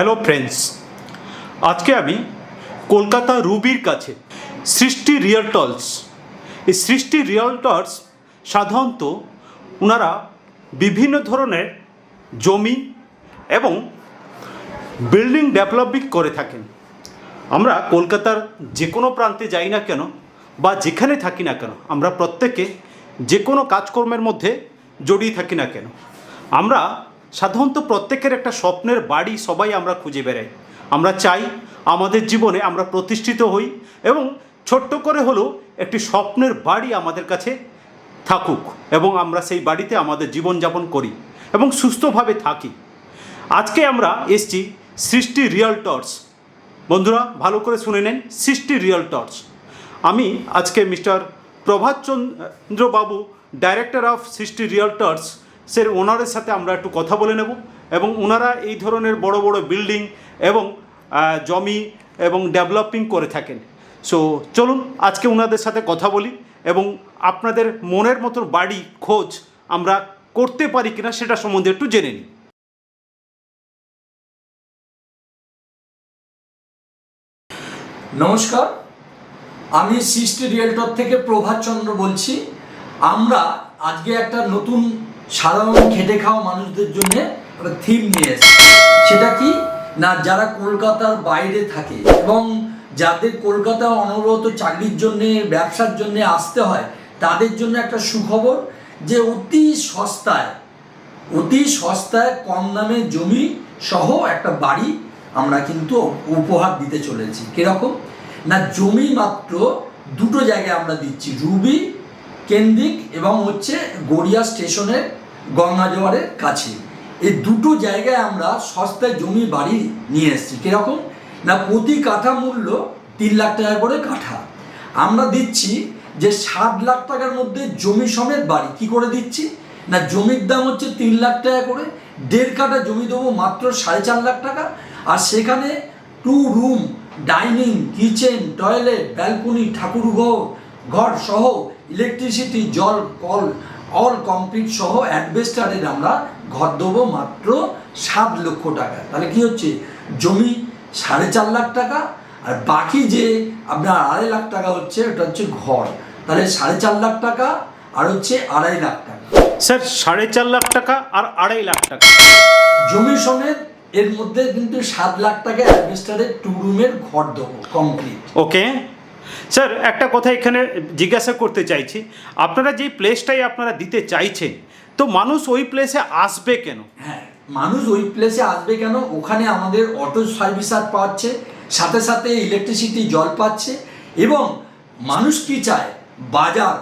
Hello friends আজকে আমি কলকাতা রুবির কাছে সৃষ্টি রিয়েলটলস। এই সৃষ্টি রিয়েলটলস সাধারণত ওনারা বিভিন্ন ধরনের জমি এবং বিল্ডিং ডেভেলপিং করে থাকেন। আমরা কলকাতার যে কোনো প্রান্তে যাই না কেন বা যেখানে থাকি না কেন, আমরা প্রত্যেকে যে কোনো কাজকর্মের মধ্যে জড়িয়ে থাকি না কেন। আমরা সাধারণত প্রত্যেকের একটা স্বপ্নের বাড়ি সবাই আমরা খুঁজে বেড়াই। আমরা চাই আমাদের জীবনে আমরা প্রতিষ্ঠিত হই এবং ছোট্ট করে হলেও একটি স্বপ্নের বাড়ি আমাদের কাছে থাকুক এবং আমরা সেই বাড়িতে আমাদের জীবনযাপন করি এবং সুস্থভাবে থাকি। আজকে আমরা এসছি সৃষ্টি রিয়ালটর্স। বন্ধুরা, ভালো করে শুনে নেন, সৃষ্টি রিয়ালটর্স। আমি আজকে mister Prabhat Chandra Babu director of সৃষ্টি রিয়ালটর্স সের ওনারের সাথে আমরা একটু কথা বলে নেব এবং ওনারা এই ধরনের বড় বড় বিল্ডিং এবং জমি এবং ডেভেলপিং করে থাকেন। সো চলুন আজকে ওনাদের সাথে কথা বলি এবং আপনাদের মনের মতো বাড়ি, খোঁজ আমরা করতে পারি কিনা সেটা সম্বন্ধে একটু জেনে নিই। নমস্কার, আমি সৃষ্টি রিয়েলটর থেকে প্রভাত চন্দ্র বলছি। আমরা আজকে একটা নতুন সাধারণ খেটে খাওয়া মানুষদের জন্য একটা থিম নিয়ে এসেছি। সেটা কি? না, যারা কলকাতার বাইরে থাকে এবং যাদের কলকাতা অনবরত চাকরির জন্যে, ব্যবসার জন্য আসতে হয়, তাদের জন্য একটা সুখবর যে অতি সস্তায় অতি সস্তায় কম দামে জমি সহ একটা বাড়ি আমরা কিন্তু উপহার দিতে চলেছি। কীরকম? না, জমি মাত্র দুটো জায়গায় আমরা দিচ্ছি, রুবি কেন্দ্রিক এবং হচ্ছে গড়িয়া স্টেশনের গঙ্গাজোয়ারের কাছে। এই দুটো জায়গায় আমরা সস্তায় জমি বাড়ি নিয়ে এসেছি। কীরকম? না, প্রতি কাঠা মূল্য তিন লাখ টাকা করে কাঠা। আমরা দিচ্ছি যে সাত লাখ টাকার মধ্যে জমি সমেত বাড়ি। কি করে দিচ্ছি? না, জমির দাম হচ্ছে তিন লাখ টাকা করে। দেড় কাঠা জমি দেবো মাত্র সাড়ে চার লাখ টাকা। আর সেখানে two room dining kitchen toilet balcony ঠাকুর ঘর ঘর সহ ইলেকট্রিসিটি জল কল অল কমপ্লিট সহ অ্যাডভেস্টারের আমরা ঘর দেবো মাত্র সাত লক্ষ টাকা। তাহলে কি হচ্ছে? জমি সাড়ে চার লাখ টাকা আর বাকি যে আপনার আড়াই লাখ টাকা হচ্ছে ওটা হচ্ছে ঘর। তাহলে সাড়ে চার লাখ টাকা আর হচ্ছে আড়াই লাখ টাকা। স্যার সাড়ে চার লাখ টাকা আর আড়াই লাখ টাকা। জমি সমেত এর মধ্যে কিন্তু সাত লাখ টাকা অ্যাডভেস্টারের টু রুমের ঘর দেবো কমপ্লিট ওকে স্যার, একটা কথা এখানে জিজ্ঞাসা করতে চাইছি। আপনারা যেই প্লেসটাই আপনারা দিতে চাইছেন, তো মানুষ ওই প্লেসে আসবে কেন? হ্যাঁ মানুষ ওই প্লেসে আসবে কেন? ওখানে আমাদের অটো সার্ভিস আর পাচ্ছে, সাথে সাথে ইলেকট্রিসিটি জল পাচ্ছে এবং মানুষ কি চায়? বাজার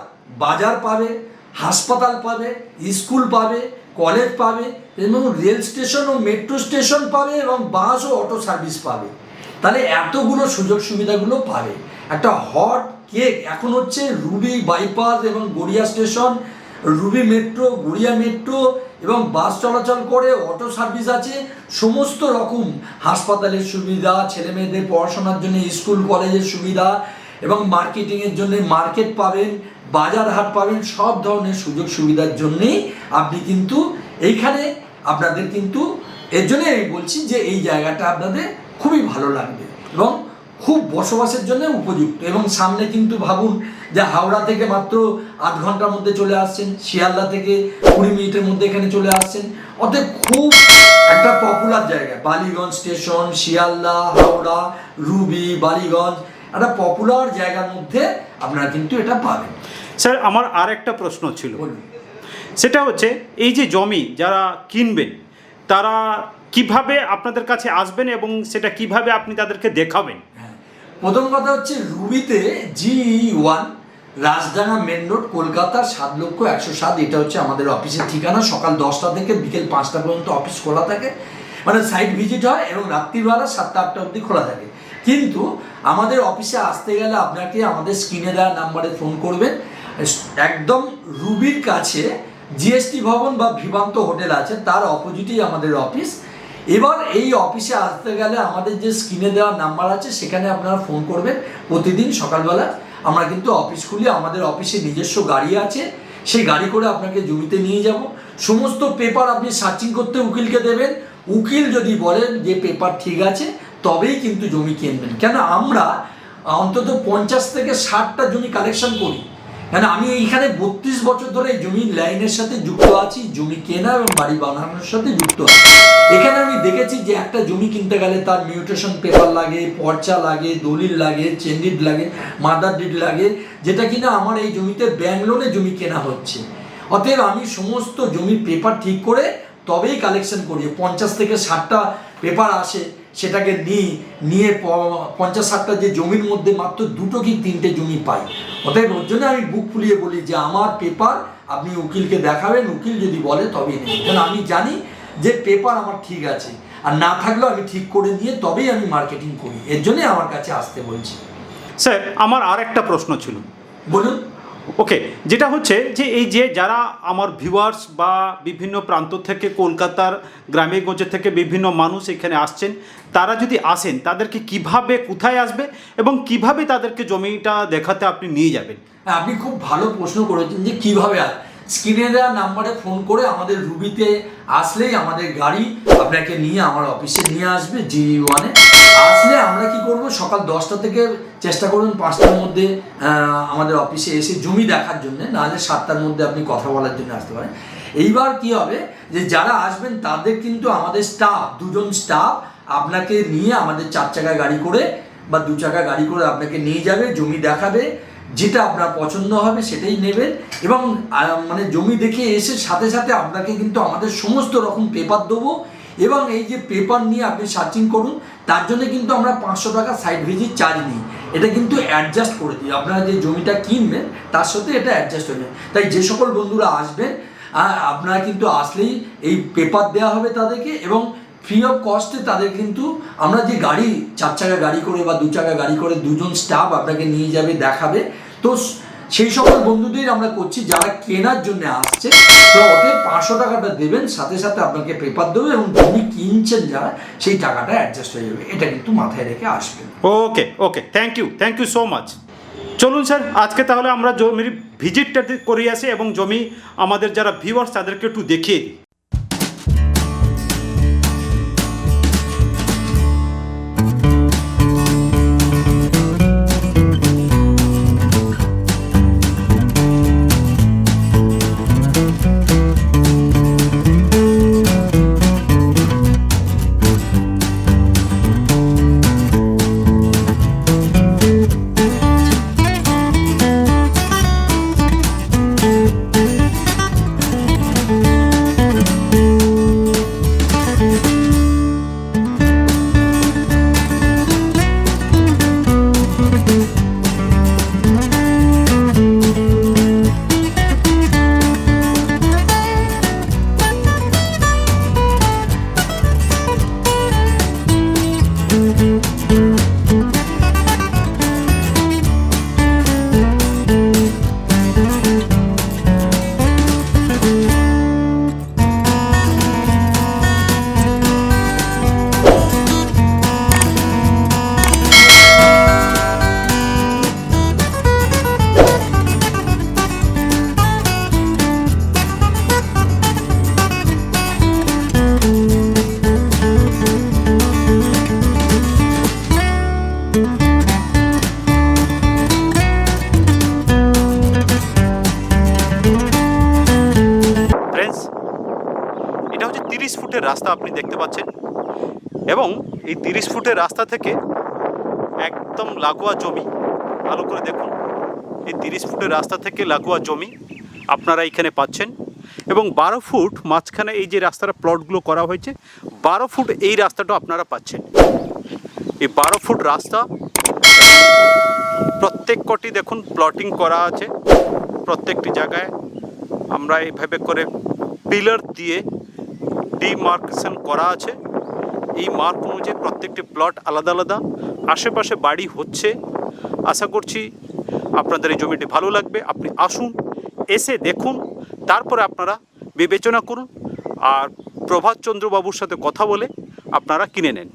বাজার পাবে, হাসপাতাল পাবে, স্কুল পাবে কলেজ পাবে এবং রেল স্টেশন ও মেট্রো স্টেশন পাবে এবং বাস ও অটো সার্ভিস পাবে। তাহলে এতগুলো সুযোগ সুবিধাগুলো পাবে। একটা হট কেক এখন হচ্ছে রুবি বাইপাস এবং Garia station Ruby metro Garia metro এবং বাস চলাচল করে অটো সার্ভিস আছে, সমস্ত রকম হাসপাতালের সুবিধা ছেলে মেয়েদের পড়াশোনার জন্য স্কুল কলেজের সুবিধা এবং মার্কেটিংয়ের জন্য মার্কেট পাবেন, বাজার হাট পাবেন, সব ধরনের সুযোগ সুবিধার জন্যেই আপনি কিন্তু এইখানে আপনাদের কিন্তু, এর জন্য আমি বলছি যে এই জায়গাটা আপনাদের খুবই ভালো লাগবে এবং খুব বসবাসের জন্য উপযুক্ত। এবং সামনে কিন্তু ভাবুন যে হাওড়া থেকে মাত্র আধ ঘণ্টার মধ্যে চলে আসছেন শিয়ালদা থেকে কুড়ি মিনিটের মধ্যে এখানে চলে আসছেন। অতএব খুব একটা পপুলার জায়গা। বালিগঞ্জ স্টেশন শিয়ালদা হাওড়া রুবি বালিগঞ্জ একটা পপুলার জায়গার মধ্যে আপনারা কিন্তু এটা পাবেন। স্যার আমার আর একটা প্রশ্ন ছিল। সেটা হচ্ছে এই যে জমি যারা কিনবেন তারা কীভাবে আপনাদের কাছে আসবেন এবং সেটা কীভাবে আপনি তাদেরকে দেখাবেন। প্রথম কথা হচ্ছে রুবিতে G one, Rajdanga main road Kolkata সাত লক্ষ একশো সাত, এটা হচ্ছে আমাদের অফিসের ঠিকানা। সকাল দশটা থেকে বিকেল পাঁচটা পর্যন্ত অফিস খোলা থাকে। মানে সাইট ভিজিট হয় এবং রাত্রিবেলা সাতটা আটটা অবধি খোলা থাকে। কিন্তু আমাদের অফিসে আসতে গেলে আপনাকে আমাদের স্ক্রিনে দেওয়া নাম্বারে ফোন করবেন। একদম রুবির কাছে জিএসটি ভবন বা ভিবান্ত হোটেল আছে, তার অপোজিটেই আমাদের অফিস। এবার এই অফিসে আসতে গেলে আমাদের যে স্ক্রিনে দেওয়া নাম্বার আছে, সেখানে আপনারা ফোন করবেন। প্রতিদিন সকালবেলা আমরা কিন্তু অফিস খুলি, আমাদের অফিসে নিজস্ব গাড়ি আছে। সেই গাড়ি করে আপনাকে জমিতে নিয়ে যাব। সমস্ত পেপার আপনি সার্চিং করতে উকিলকে দেবেন। উকিল যদি বলেন যে পেপার ঠিক আছে, তবেই কিন্তু জমি কিনবেন। কেন? আমরা অন্তত পঞ্চাশ থেকে ষাটটা জমি কালেকশন করি। কেন? আমি এইখানে বত্রিশ বছর ধরে জমির লাইনের সাথে যুক্ত আছি, জমি কেনা এবং বাড়ি বানানোর সাথে যুক্ত আছি। এখানে আমি দেখেছি যে একটা জমি কিনতে গেলে তার মিউটেশন পেপার লাগে, পর্চা লাগে, দলিল লাগে চেন্ডিড লাগে, মাদার ডিড লাগে, যেটা কিনা আমার এই জমিতে ব্যাংক লোনে জমি কেনা হচ্ছে। অতএব আমি সমস্ত জমির পেপার ঠিক করে তবেই কালেকশন করি। পঞ্চাশ থেকে ষাটটা পেপার আসে। সেটাকে নিই নিয়ে পঞ্চাশ ষাটটা যে জমির মধ্যে মাত্র দুটো কি তিনটে জমি পাই। অতএব ওর জন্য আমি বুক ফুলিয়ে বলি যে আমার পেপার আপনি উকিলকে দেখাবেন উকিল যদি বলে তবেই নেই কারণ আমি জানি যে পেপার আমার ঠিক আছে। আর না থাকলেও আমি ঠিক করে নিয়ে তবেই আমি মার্কেটিং করি। এর জন্যই আমার কাছে আসতে বলছি। স্যার আমার আর একটা প্রশ্ন ছিল। বলুন। ওকে যেটা হচ্ছে যে এই যে যারা আমার ভিউয়ার্স বা বিভিন্ন প্রান্ত থেকে কলকাতার গ্রামে গঞ্জে থেকে বিভিন্ন মানুষ এখানে আসছেন তারা যদি আসেন তাদেরকে কীভাবে কোথায় আসবে এবং কীভাবে তাদেরকে জমিটা দেখাতে আপনি নিয়ে যাবেন? হ্যাঁ, আপনি খুব ভালো প্রশ্ন করেছেন যে কীভাবে আর স্ক্রিনে দেওয়া নাম্বারে ফোন করে আমাদের রুবিতে আসলেই আমাদের গাড়ি আপনাকে নিয়ে আমার অফিসে নিয়ে আসবে জি ওয়ানে। আসলে আমরা কি করব? সকাল দশটা থেকে চেষ্টা করুন পাঁচটার মধ্যে আমাদের অফিসে এসে জমি দেখার জন্য, নাহলে সাতটার মধ্যে আপনি কথা বলার জন্য আসতে পারেন। এইবার কি হবে যে যারা আসবেন তাদের কিন্তু আমাদের স্টাফ দুজন স্টাফ আপনাকে নিয়ে আমাদের চার চাকা গাড়ি করে বা দু চাকা গাড়ি করে আপনাকে নিয়ে যাবে, জমি দেখাবে যেটা আপনার পছন্দ হবে সেটাই নেবেন এবং মানে জমি দেখে এসে সাথে সাথে আপনাকে কিন্তু আমাদের সমস্ত রকম পেপার দেবো এবং এই যে পেপার নিয়ে আপনি সার্চিং করুন, তার জন্য কিন্তু আমরা পাঁচশো টাকা সাইড ভিজিট চার্জ নিই। এটা কিন্তু অ্যাডজাস্ট করে দিই। আপনারা যে জমিটা কিনবেন, তার সাথে এটা অ্যাডজাস্ট হয়ে যায়। তাই যে সকল বন্ধুরা আসবেন আপনারা কিন্তু আসলেই এই পেপার দেওয়া হবে তাদেরকে এবং ফ্রি অফ কস্টে তাদের কিন্তু আমরা যে গাড়ি, চার চাকা গাড়ি করে বা দু চাকা গাড়ি করে দুজন স্টাফ আপনাকে নিয়ে যাবে, দেখাবে। তো সেই সকল বন্ধুদের আমরা করছি, যারা কেনার জন্য আসছে, তো ওদের পাঁচশো টাকাটা দেবেন, সাথে সাথে আপনাকে পেপার দেবে এবং জমি কিনছেন যারা, সেই টাকাটা অ্যাডজাস্ট হয়ে যাবে। এটা কিন্তু মাথায় রেখে আসবেন। Okay okay thank you thank you so much চলুন স্যার আজকে তাহলে আমরা জমির ভিজিটটা করে আসি এবং জমি আমাদের যারা ভিউয়ার্স তাদেরকে একটু দেখিয়ে দিই। রাস্তা আপনি দেখতে পাচ্ছেন। এবং এই তিরিশ ফুটের রাস্তা থেকে একদম লাগোয়া জমি, ভালো করে দেখুন। এই তিরিশ ফুটের রাস্তা থেকে লাগোয়া জমি আপনারা এখানে পাচ্ছেন। এবং বারো ফুট মাঝখানে এই যে রাস্তার প্লটগুলো করা হয়েছে, বারো ফুট এই রাস্তাটা আপনারা পাচ্ছেন। এই বারো ফুট রাস্তা, প্রত্যেক কটি দেখুন প্লটিং করা আছে প্রত্যেকটি জায়গায়। আমরা এইভাবে করে পিলার দিয়ে ডিমার্কেশন করা আছে। এই মার্ক অনুযায়ী প্রত্যেকটি প্লট আলাদা আলাদা। আশেপাশে বাড়ি হচ্ছে। আশা করছি আপনাদের এই জমিটি ভালো লাগবে। আপনি আসুন, এসে দেখুন, তারপরে আপনারা বিবেচনা করুন। আর প্রভাতচন্দ্রবাবুর সাথে কথা বলে আপনারা কিনে নেন।